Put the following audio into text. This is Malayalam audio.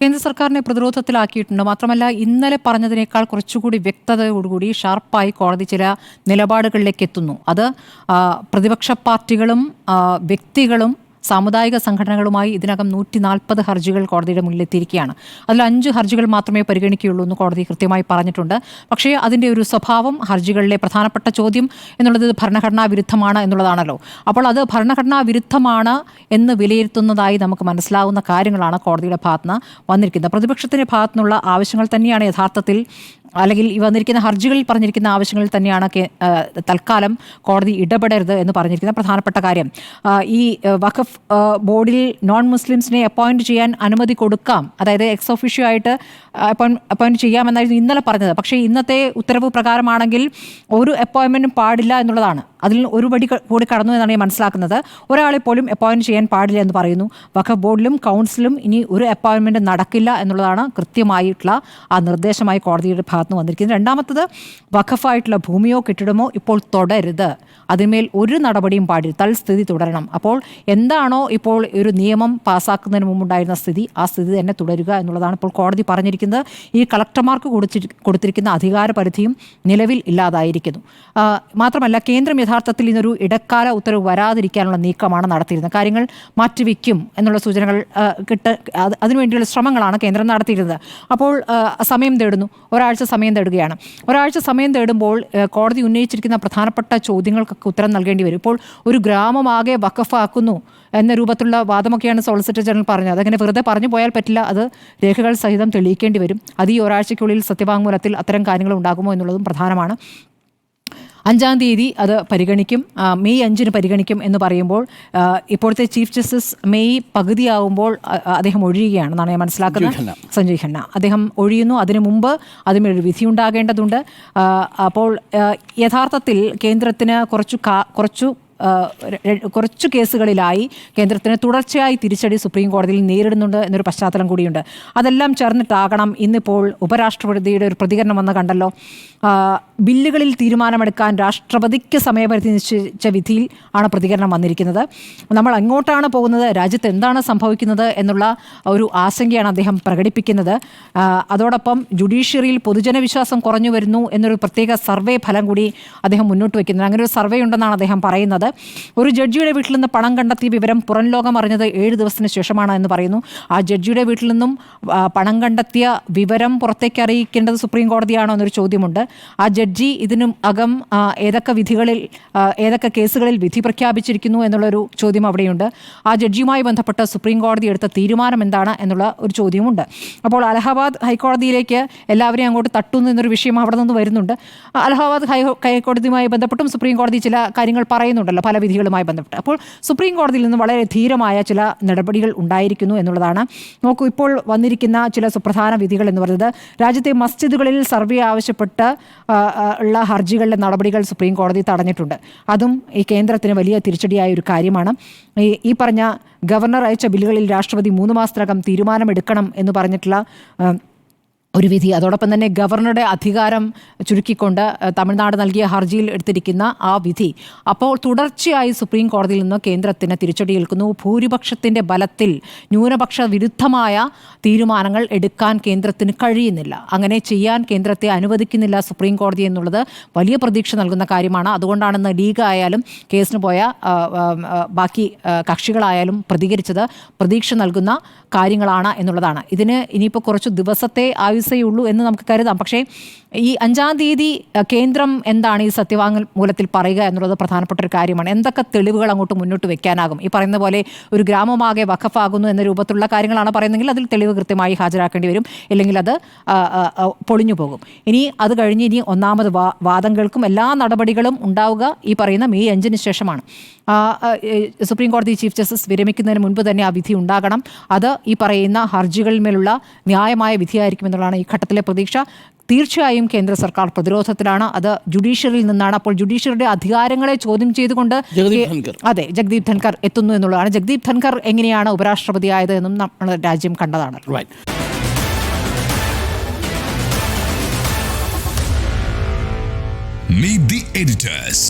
കേന്ദ്ര സർക്കാരിനെ പ്രതിരോധത്തിലാക്കിയിട്ടുണ്ട്. മാത്രമല്ല ഇന്നലെ പറഞ്ഞതിനേക്കാൾ കുറച്ചുകൂടി വ്യക്തതയോടുകൂടി ഷാർപ്പായി കോടതി ചില നിലപാടുകളിലേക്ക് എത്തുന്നു. അത് പ്രതിപക്ഷ പാർട്ടികളും വ്യക്തികളും സാമുദായിക സംഘടനകളുമായി ഇതിനകം നൂറ്റി നാൽപ്പത് ഹർജികൾ കോടതിയുടെ മുന്നിൽ എത്തിയിരിക്കുകയാണ് അതിൽ അഞ്ച് ഹർജികൾ മാത്രമേ പരിഗണിക്കുകയുള്ളൂ എന്ന് കോടതി കൃത്യമായി പറഞ്ഞിട്ടുണ്ട്. പക്ഷേ അതിന്റെ ഒരു സ്വഭാവം ഹർജികളിലെ പ്രധാനപ്പെട്ട ചോദ്യം എന്നുള്ളത് ഭരണഘടനാ വിരുദ്ധമാണ് എന്നുള്ളതാണല്ലോ. അപ്പോൾ അത് ഭരണഘടനാ വിരുദ്ധമാണ് എന്ന് വിലയിരുത്തുന്നതായി നമുക്ക് മനസ്സിലാവുന്ന കാര്യങ്ങളാണ് കോടതിയുടെ ഭാഗത്ത് നിന്ന് വന്നിരിക്കുന്നത്. പ്രതിപക്ഷത്തിന്റെ ഭാഗത്തുനിന്നുള്ള ആവശ്യങ്ങൾ തന്നെയാണ് യഥാർത്ഥത്തിൽ അല്ലെങ്കിൽ ഈ വന്നിരിക്കുന്ന ഹർജികളിൽ പറഞ്ഞിരിക്കുന്ന ആവശ്യങ്ങളിൽ തന്നെയാണ് തൽക്കാലം കോടതി ഇടപെടരുത് എന്ന് പറഞ്ഞിരിക്കുന്ന പ്രധാനപ്പെട്ട കാര്യം. ഈ വഖഫ് ബോർഡിൽ നോൺ മുസ്ലിംസിനെ അപ്പോയിന്റ് ചെയ്യാൻ അനുമതി കൊടുക്കാം. അതായത് എക്സ് ഒഫീഷ്യോ ആയിട്ട് അപ്പോയിന്റ് ചെയ്യാമെന്നായിരുന്നു ഇന്നലെ പറഞ്ഞത്. പക്ഷേ ഇന്നത്തെ ഉത്തരവ് പ്രകാരമാണെങ്കിൽ ഒരു അപ്പോയിൻമെന്റും പാടില്ല എന്നുള്ളതാണ്. അതിൽ ഒരു പടി കൂടി കടന്നു എന്നാണ് ഞാൻ മനസ്സിലാക്കുന്നത്. ഒരാളെ പോലും അപ്പോയിന്റ് ചെയ്യാൻ പാടില്ല എന്ന് പറയുന്നു. വഖഫ് ബോർഡിലും കൗൺസിലും ഇനി ഒരു അപ്പോയിൻമെന്റ് നടക്കില്ല എന്നുള്ളതാണ് കൃത്യമായിട്ടുള്ള ആ നിർദ്ദേശമായി കോടതിയുടെ ഭാഗത്ത് നിന്ന് വന്നിരിക്കുന്നത് രണ്ടാമത്തത് വഖഫായിട്ടുള്ള ഭൂമിയോ കെട്ടിടമോ ഇപ്പോൾ തുടരുത്. അതിന്മേൽ ഒരു നടപടിയും പാടില്ല. തൽസ്ഥിതി തുടരണം. അപ്പോൾ എന്താണോ ഇപ്പോൾ ഒരു നിയമം പാസ്സാക്കുന്നതിന് മുമ്പുണ്ടായിരുന്ന സ്ഥിതി ആ സ്ഥിതി തന്നെ തുടരുക എന്നുള്ളതാണ് ഇപ്പോൾ കോടതി പറഞ്ഞിരിക്കുന്നത്. ഈ കളക്ടർമാർക്ക് കൊടുത്തി കൊടുത്തിരിക്കുന്ന അധികാര പരിധിയും നിലവിൽ ഇല്ലാതായിരിക്കുന്നു. മാത്രമല്ല കേന്ദ്രം യഥാർത്ഥത്തിൽ ഇന്നൊരു ഇടക്കാല ഉത്തരവ് വരാതിരിക്കാനുള്ള നീക്കമാണ് നടത്തിയിരുന്നത്. കാര്യങ്ങൾ മാറ്റിവെക്കും എന്നുള്ള സൂചനകൾ കിട്ട അത് അതിനുവേണ്ടിയുള്ള ശ്രമങ്ങളാണ് കേന്ദ്രം നടത്തിയിരുന്നത്. അപ്പോൾ സമയം തേടുന്നു. ഒരാഴ്ച സമയം തേടുകയാണ്. ഒരാഴ്ച സമയം തേടുമ്പോൾ കോടതി ഉന്നയിച്ചിരിക്കുന്ന പ്രധാനപ്പെട്ട ചോദ്യങ്ങൾക്കൊക്കെ ഉത്തരം നൽകേണ്ടി വരും. ഇപ്പോൾ ഒരു ഗ്രാമമാകെ വഖഫാക്കുന്നു എന്ന രൂപത്തിലുള്ള വാദമൊക്കെയാണ് സോളിസിറ്റർ ജനറൽ പറഞ്ഞത്. അതങ്ങനെ വെറുതെ പറഞ്ഞു പോയാൽ പറ്റില്ല. അത് രേഖകൾ സഹിതം തെളിയിക്കേണ്ടി വരും. അത് ഈ ഒരാഴ്ചയ്ക്കുള്ളിൽ സത്യവാങ്മൂലത്തിൽ അത്തരം കാര്യങ്ങൾ ഉണ്ടാകുമോ എന്നുള്ളതും പ്രധാനമാണ്. അഞ്ചാം തീയതി അത് പരിഗണിക്കും മെയ് അഞ്ചിന് പരിഗണിക്കും എന്ന് പറയുമ്പോൾ ഇപ്പോഴത്തെ ചീഫ് ജസ്റ്റിസ് മെയ് പകുതിയാവുമ്പോൾ അദ്ദേഹം ഒഴിയുകയാണെന്നാണ് ഞാൻ മനസ്സിലാക്കുന്നത്. സഞ്ജയ് ഖന്ന. അദ്ദേഹം ഒഴിയുന്നു. അതിനു മുമ്പ് അതിനൊരു ഒരു വിധി ഉണ്ടാകേണ്ടതുണ്ട്. അപ്പോൾ യഥാർത്ഥത്തിൽ കേന്ദ്രത്തിന് കുറച്ചു കുറച്ചു കുറച്ചു കേസുകളിലായി കേന്ദ്രത്തിന് തുടർച്ചയായി തിരിച്ചടി സുപ്രീം കോടതിയിൽ നേരിടുന്നുണ്ട് എന്നൊരു പശ്ചാത്തലം കൂടിയുണ്ട്. അതെല്ലാം ചേർന്നിട്ടാകണം ഇന്നിപ്പോൾ ഉപരാഷ്ട്രപതിയുടെ ഒരു പ്രതികരണം വന്ന് കണ്ടല്ലോ. ബില്ലുകളിൽ തീരുമാനമെടുക്കാൻ രാഷ്ട്രപതിക്ക് സമയപരിധി നിശ്ചയിച്ച വിധിയിൽ ആണ് പ്രതികരണം വന്നിരിക്കുന്നത്. നമ്മൾ അങ്ങോട്ടാണ് പോകുന്നത്? രാജ്യത്ത് എന്താണ് സംഭവിക്കുന്നത് എന്നുള്ള ഒരു ആശങ്കയാണ് അദ്ദേഹം പ്രകടിപ്പിക്കുന്നത്. അതോടൊപ്പം ജുഡീഷ്യറിയിൽ പൊതുജന വിശ്വാസം കുറഞ്ഞു വരുന്നു എന്നൊരു പ്രത്യേക സർവേ ഫലം കൂടി അദ്ദേഹം മുന്നോട്ട് വയ്ക്കുന്നത് അങ്ങനെ ഒരു സർവേ ഉണ്ടെന്നാണ് അദ്ദേഹം പറയുന്നത്. ഒരു ജഡ്ജിയുടെ വീട്ടിൽ നിന്ന് പണം കണ്ടെത്തിയ വിവരം പുറം ലോകം അറിഞ്ഞത് ഏഴ് ദിവസത്തിന് ശേഷമാണ് എന്ന് പറയുന്നു. ആ ജഡ്ജിയുടെ വീട്ടിൽ നിന്നും പണം കണ്ടെത്തിയ വിവരം പുറത്തേക്ക് അറിയിക്കേണ്ടത് സുപ്രീം കോടതിയാണോ എന്നൊരു ചോദ്യമുണ്ട്. ആ ജഡ്ജി ഇതിനും അകം ഏതൊക്കെ വിധികളിൽ ഏതൊക്കെ കേസുകളിൽ വിധി പ്രഖ്യാപിച്ചിരിക്കുന്നു എന്നുള്ളൊരു ചോദ്യം അവിടെയുണ്ട്. ആ ജഡ്ജിയുമായി ബന്ധപ്പെട്ട് സുപ്രീം കോടതി എടുത്ത തീരുമാനം എന്താണ് എന്നുള്ള ഒരു ചോദ്യമുണ്ട്. അപ്പോൾ അലഹബാദ് ഹൈക്കോടതിയിലേക്ക് എല്ലാവരെയും അങ്ങോട്ട് തട്ടുന്നു എന്നൊരു വിഷയം അവിടെ നിന്ന് വരുന്നുണ്ട്. അലഹബാദ് ഹൈ ഹൈക്കോടതിയുമായി ബന്ധപ്പെട്ടും സുപ്രീം കോടതി ചില കാര്യങ്ങൾ പറയുന്നുണ്ടല്ലോ പല വിധികളുമായി ബന്ധപ്പെട്ട്. അപ്പോൾ സുപ്രീം കോടതിയിൽ നിന്ന് വളരെ ധീരമായ ചില നടപടികൾ ഉണ്ടായിരിക്കുന്നു എന്നുള്ളതാണ്. നോക്കൂ ഇപ്പോൾ വന്നിരിക്കുന്ന ചില സുപ്രധാന വിധികൾ എന്ന് പറയുന്നത് രാജ്യത്തെ മസ്ജിദുകളിൽ സർവേ ആവശ്യപ്പെട്ട് ഉള്ള ഹർജികളുടെ നടപടികൾ സുപ്രീം കോടതി തടഞ്ഞിട്ടുണ്ട്. അതും ഈ കേന്ദ്രത്തിന് വലിയ തിരിച്ചടിയായ ഒരു കാര്യമാണ്. ഈ ഈ പറഞ്ഞ ഗവർണർ അയച്ച ബില്ലുകളിൽ രാഷ്ട്രപതി മൂന്ന് മാസത്തിനകം തീരുമാനമെടുക്കണം എന്ന് പറഞ്ഞിട്ടുള്ള ഒരു വിധി. അതോടൊപ്പം തന്നെ ഗവർണറുടെ അധികാരം ചുരുക്കിക്കൊണ്ട് തമിഴ്നാട് നൽകിയ ഹർജിയിൽ എടുത്തിരിക്കുന്ന ആ വിധി. അപ്പോൾ തുടർച്ചയായി സുപ്രീം കോടതിയിൽ നിന്ന് കേന്ദ്രത്തിന് തിരിച്ചടിയേൽക്കുന്നു. ഭൂരിപക്ഷത്തിന്റെ ബലത്തിൽ ന്യൂനപക്ഷ വിരുദ്ധമായ തീരുമാനങ്ങൾ എടുക്കാൻ കേന്ദ്രത്തിന് കഴിയുന്നില്ല. അങ്ങനെ ചെയ്യാൻ കേന്ദ്രത്തെ അനുവദിക്കുന്നില്ല സുപ്രീം കോടതി എന്നുള്ളത് വലിയ പ്രതീക്ഷ നൽകുന്ന കാര്യമാണ്. അതുകൊണ്ടാണെന്ന് ലീഗ് ആയാലും കേസിന് പോയ ബാക്കി കക്ഷികളായാലും പ്രതികരിച്ചത് പ്രതീക്ഷ നൽകുന്ന കാര്യങ്ങളാണ് എന്നുള്ളതാണ്. ഇതിന് ഇനിയിപ്പോൾ കുറച്ച് ദിവസത്തെ ആയുസേ ഉള്ളൂ എന്ന് നമുക്ക് കരുതാം. പക്ഷേ ഈ അഞ്ചാം തീയതി കേന്ദ്രം എന്താണ് ഈ സത്യവാങ്മൂലത്തിൽ പറയുക എന്നുള്ളത് പ്രധാനപ്പെട്ട ഒരു കാര്യമാണ്. എന്തൊക്കെ തെളിവുകൾ അങ്ങോട്ട് മുന്നോട്ട് വെക്കാനാകും? ഈ പറയുന്ന പോലെ ഒരു ഗ്രാമമാകെ വഖഫാകുന്നു എന്ന രൂപത്തിലുള്ള കാര്യങ്ങളാണ് പറയുന്നതെങ്കിൽ അതിൽ തെളിവ് കൃത്യമായി ഹാജരാക്കേണ്ടി വരും. ഇല്ലെങ്കിൽ അത് പൊളിഞ്ഞു പോകും. ഇനി അത് കഴിഞ്ഞ് ഇനി ഒന്നാമത് വാദങ്ങൾക്കും എല്ലാ നടപടികളും ഉണ്ടാവുക ഈ പറയുന്ന മെയ് അഞ്ചിന് ശേഷമാണ്. സുപ്രീം കോടതി ചീഫ് ജസ്റ്റിസ് വിരമിക്കുന്നതിന് മുൻപ് തന്നെ ആ വിധി ഉണ്ടാകണം. അത് ഈ പറയുന്ന ഹർജികളിന്മേലുള്ള ന്യായമായ വിധിയായിരിക്കും എന്നുള്ളതാണ് ഈ ഘട്ടത്തിലെ പ്രതീക്ഷ തീർച്ചയായും കേന്ദ്ര സർക്കാർ പ്രതിരോധത്തിലാണ് അത് ജുഡീഷ്യറിയിൽ നിന്നാണ് അപ്പോൾ ജുഡീഷ്യറിയുടെ അധികാരങ്ങളെ ചോദ്യം ചെയ്തുകൊണ്ട്. അതെ ജഗ്ദീപ് ധൻകർ എത്തുന്നു എന്നുള്ളതാണ് ജഗ്ദീപ് ധൻകർ എങ്ങനെയാണ് ഉപരാഷ്ട്രപതിയായത് എന്നും നമ്മൾ രാജ്യം കണ്ടതാണ്. Meet the editors.